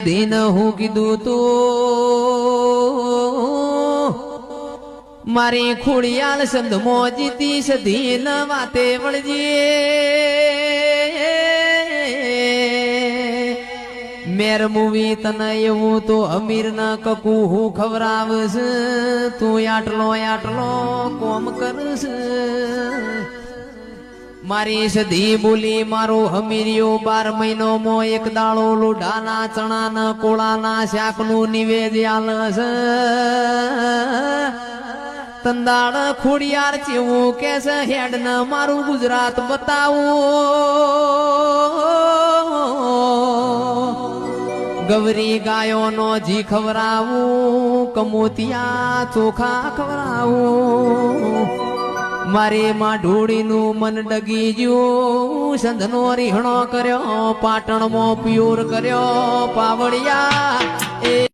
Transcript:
દિન હું કીધું તું મારી ખોડિયાલ સંદ મોજીતી સધીન વાતે વળજે મેર મૂવી તને એવું તો અમીર ના કકુ હું ખવરાવશ તું આટલો આટલો કોમ કરશ મારી સધી બોલી, મારો હમીરિયો બાર મહિનો મો એક દાળો લોઢાના, ચણાના કોળાના શાકનું નિવેદ્યાલ તંદાળ ખોડિયાર ચેવું કે છે હેડ ને મારું ગુજરાત બતાવું. ગવરી ગાયોનો જી ખવરાવું કમોતિયા ચોખા ખવરાવું મારે માં ઢોળીનું મન ડગી ગયું. સંધનો રીહણો કર્યો પાટણમાં પ્યોર કર્યો પાવડિયા